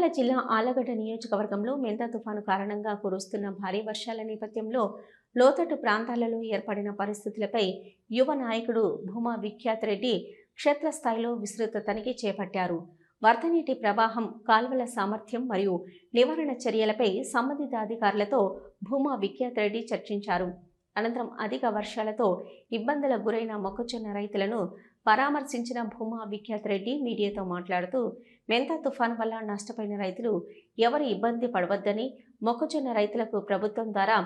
జగిత్యాల జిల్లా ఆలగడ్డ నియోజకవర్గంలో మెంతా తుఫాను కారణంగా కురుస్తున్న భారీ వర్షాల నేపథ్యంలో లోతట్టు ప్రాంతాలలో ఏర్పడిన పరిస్థితులపై యువ నాయకుడు భూమా విఖ్యాత్ రెడ్డి క్షేత్రస్థాయిలో విస్తృత తనిఖీ చేపట్టారు. వరదనీటి ప్రవాహం కాల్వల సామర్థ్యం మరియు నివారణ చర్యలపై సంబంధిత అధికారులతో భూమా విఖ్యాత్ రెడ్డి చర్చించారు. అనంతరం అధిక వర్షాలతో ఇబ్బందులకు గురైన మొక్కజొన్న రైతులను పరామర్శించిన భూమా విఖ్యాత్ రెడ్డి మీడియాతో మాట్లాడుతూ మెంతా తుఫాన్ వల్ల నష్టపోయిన రైతులు ఎవరు ఇబ్బంది పడవద్దని మొక్కజొన్న రైతులకు ప్రభుత్వం ద్వారా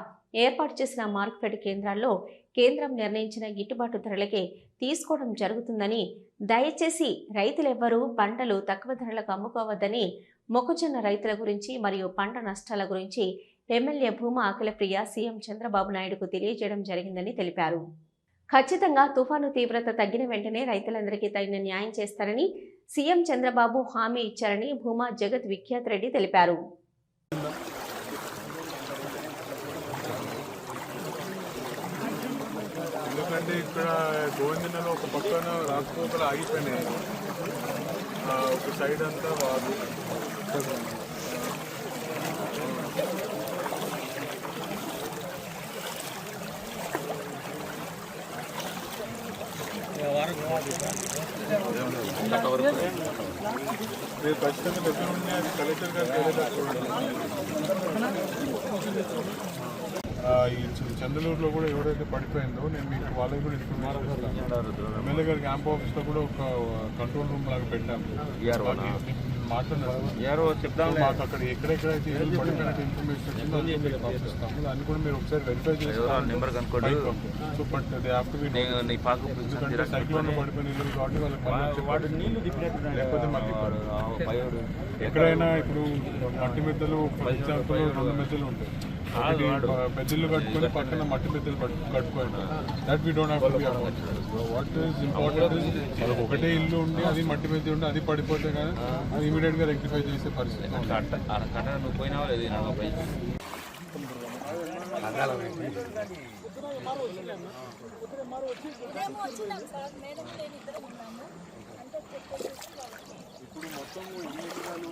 ఏర్పాటు చేసిన మార్కెట్ కేంద్రాల్లో కేంద్రం నిర్ణయించిన గిట్టుబాటు ధరలకే తీసుకోవడం జరుగుతుందని దయచేసి రైతులెవ్వరూ పంటలు తక్కువ ధరలకు అమ్ముకోవద్దని మొక్కజొన్న రైతుల గురించి మరియు పంట నష్టాల గురించి ఎమ్మెల్యే భూమా అఖిలప్రియ సీఎం చంద్రబాబు నాయుడుకు తెలియజేయడం జరిగిందని తెలిపారు. ఖచ్చితంగా తుఫాను తీవ్రత తగ్గిన వెంటనే రైతులందరికీ తగిన న్యాయం చేస్తారని సీఎం చంద్రబాబు హామీ ఇచ్చారని భూమా జగత్ విఖ్యాత్ రెడ్డి తెలిపారు. ఎందుకంటే ఇక్కడ గోవిందలో ఒక పక్కన రాకపోకలు ఆగిపోయినాయి. ఒక సైడ్ అంతా వారు రేపు ఖచ్చితంగా దగ్గర కలెక్టర్ ఈ చంద్రలూరులో కూడా ఎవరైతే పడిపోయిందో నేను మీకు వాళ్ళకి కూడా ఇన్ఫర్మేషన్ ఎమ్మెల్యే గారి క్యాంప్ ఆఫీస్లో కూడా ఒక కంట్రోల్ రూమ్ లాగా పెట్టాము. మాట్లాడారు ఎవరో చెప్దాం మాకు అక్కడ ఎక్కడెక్కడైతే ఇల్లు పడిపోయినట్టు ఇన్ఫర్మేషన్ వచ్చిందో అది మీకు పంపిస్తాము దాన్ని కూడా మీరు ఒకసారి వెరిఫై ఎవరో number కనుక్కోడు. So but they have to be నీ- నీ పాకు ఎందుకంటే సైక్లోన్ పడిపోయిన ఇల్లు కాబట్టి వాళ్ళకి మళ్ళీ వాడు వచ్చే నీళ్ళు తిప్పినట్టు లేకపోతే మళ్ళీ ఎక్కడైనా ఇప్పుడు మట్టి మెద్దలు ఎగ్జాంపుల్ రెండు మెద్దలు ఉంటాయి. పెద్దలు కట్టుకొని పక్కన మట్టి పెద్దలు కట్టుకోండి that we don't have to be about what is important వాళ్ళకి ఒకటే ఇల్లు ఉండి అది మట్టి మెద్ద ఉండి అది పడిపోతే కానీ అది ఇమీడియట్గా రెక్టిఫై చేసే పరిస్థితి ఉంది. కట్ట ఆడ కట్ట నువ్వు పోయినావా లేదు నా పై? ఇప్పుడు మొత్తం ఎన్ని ఎకరాలు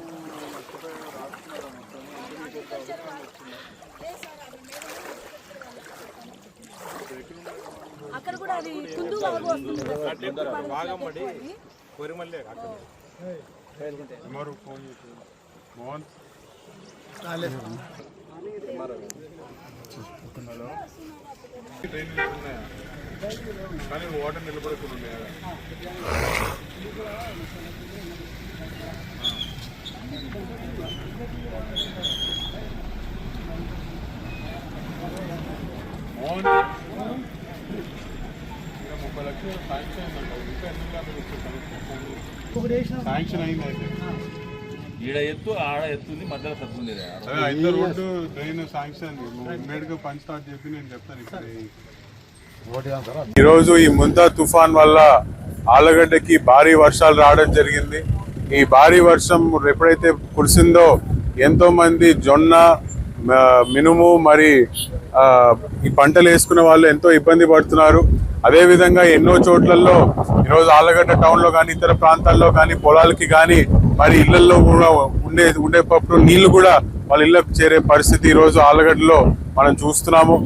నష్టపోయాయో రాస్తున్నారా మొత్తం? అక్కడ కూడా అది కుందు వాగు వస్తుంది. ఎంఆర్ఓ ఫోన్ చేసి మోహన్? హలో ట్రైన్లు ఉన్నాయా కానీ వాటర్ నిలబడకుండా ముప్పై లక్షలు శాంక్షన్ అయిందంట ఇంకా ఎన్ని శాంక్షన్ అయింది అయితే ఈడ ఎత్తు ఆడ ఎత్తుంది మధ్యలో రోడ్డు డ్రైన్ శాంక్షన్ పని స్టార్ట్ చెప్పి నేను చెప్తాను ఇక్కడ ఈరోజు ఈ ముంతా తుఫాన్ వల్ల ఆలగడ్డకి భారీ వర్షాలు రావడం జరిగింది. ఈ భారీ వర్షం ఎప్పుడైతే కురిసిందో ఎంతో మంది జొన్న మినుము మరి ఆ, ఈ పంటలు వేసుకున్న వాళ్ళు ఎంతో ఇబ్బంది పడుతున్నారు. అదే విధంగా ఎన్నో చోట్లలో ఈరోజు ఆలగడ్డ టౌన్లో కానీ ఇతర ప్రాంతాల్లో కానీ పొలాలకి కానీ మరి ఇళ్ళలో కూడా ఉండే ఉండేటప్పుడు నీళ్ళు కూడా వాళ్ళ ఇళ్ళకు చేరే పరిస్థితి ఈరోజు ఆలగడ్డలో మనం చూస్తున్నాము.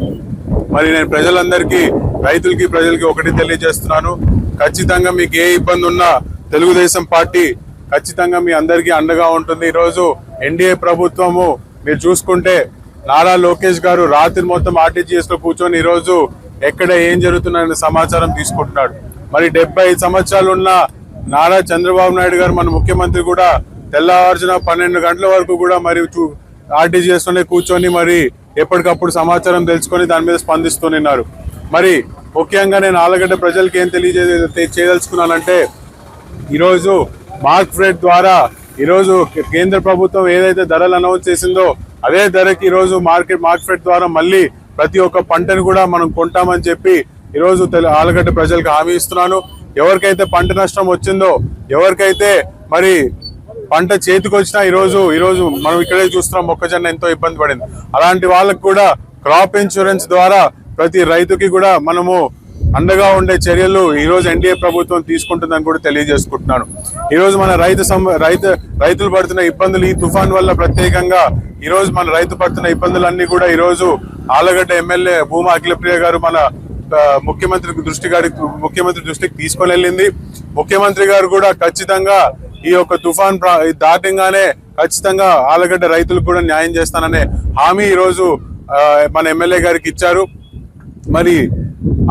మరి నేను ప్రజలందరికీ రైతులకి ప్రజలకి ఒకటి తెలియజేస్తున్నాను. ఖచ్చితంగా మీకు ఏ ఇబ్బంది ఉన్నా తెలుగుదేశం పార్టీ ఖచ్చితంగా మీ అందరికీ అండగా ఉంటుంది. ఈరోజు ఎన్డీఏ ప్రభుత్వము మీరు చూసుకుంటే నారా లోకేష్ గారు రాత్రి మొత్తం ఆర్టీజీఎస్లో కూర్చొని ఈరోజు ఎక్కడ ఏం జరుగుతుందనే సమాచారం తీసుకుంటున్నాడు. మరి డెబ్బై ఐదు సంవత్సరాలు ఉన్న నారా చంద్రబాబు నాయుడు గారు మన ముఖ్యమంత్రి కూడా తెల్లవారుజున పన్నెండు గంటల వరకు కూడా మరి చూ- ఆర్టీజీఎస్లోనే కూర్చొని మరి ఎప్పటికప్పుడు సమాచారం తెలుసుకొని దాని మీద స్పందిస్తూనేన్నారు మరి ముఖ్యంగా నేను ఆలగడ్డ ప్రజలకి ఏం తెలియజే చేయదలుచుకున్నానంటే ఈరోజు మార్క్ ఫ్రెడ్ ద్వారా ఈరోజు కేంద్ర ప్రభుత్వం ఏదైతే ధరలు అనౌన్స్ చేసిందో అదే ధరకి ఈరోజు మార్కెట్ మార్క్ ఫ్రెడ్ ద్వారా మళ్ళీ ప్రతి ఒక్క పంటను కూడా మనం కొంటామని చెప్పి ఈరోజు ఆలగడ్డ ప్రజలకు హామీ ఇస్తున్నాను. ఎవరికైతే పంట నష్టం వచ్చిందో ఎవరికైతే మరి పంట చేతికొచ్చినా ఈరోజు ఈరోజు మనం ఇక్కడే చూస్తున్నాం మొక్కజొన్న ఎంతో ఇబ్బంది పడింది. అలాంటి వాళ్ళకు కూడా క్రాప్ ఇన్సూరెన్స్ ద్వారా ప్రతి రైతుకి కూడా మనము అండగా ఉండే చర్యలు ఈరోజు ఎన్డీఏ ప్రభుత్వం తీసుకుంటుందని కూడా తెలియజేసుకుంటున్నాను. ఈరోజు మన రైతు సం- రైతు రైతులు పడుతున్న ఇబ్బందులు ఈ తుఫాన్ వల్ల ప్రత్యేకంగా ఈరోజు మన రైతు పడుతున్న ఇబ్బందులన్నీ కూడా ఈరోజు ఆలగడ్డ ఎమ్మెల్యే భూమా అఖిలప్రియ గారు మన ముఖ్యమంత్రి దృష్టి గారి ముఖ్యమంత్రి దృష్టికి తీసుకొని వెళ్ళింది. ముఖ్యమంత్రి గారు కూడా ఖచ్చితంగా ఈ యొక్క తుఫాన్ దాటంగానే ఖచ్చితంగా ఆలగడ్డ రైతులకు కూడా న్యాయం చేస్తాననే హామీ ఈ రోజు మన ఎమ్మెల్యే గారికి ఇచ్చారు. మరి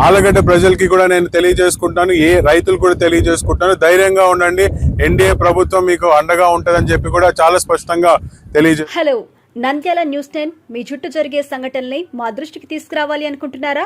ఆలగడ్డ ప్రజలకి కూడా నేను తెలియజేసుకుంటాను ఏ రైతులు కూడా తెలియజేసుకుంటాను. ధైర్యంగా ఉండండి ఎన్డీఏ ప్రభుత్వం మీకు అండగా ఉంటుందని చెప్పి కూడా చాలా స్పష్టంగా తెలియజే హలో నంద్యాల న్యూస్ టెన్ మీ చుట్టూ జరిగే సంఘటనల్ని మా దృష్టికి తీసుకురావాలి అనుకుంటున్నారా?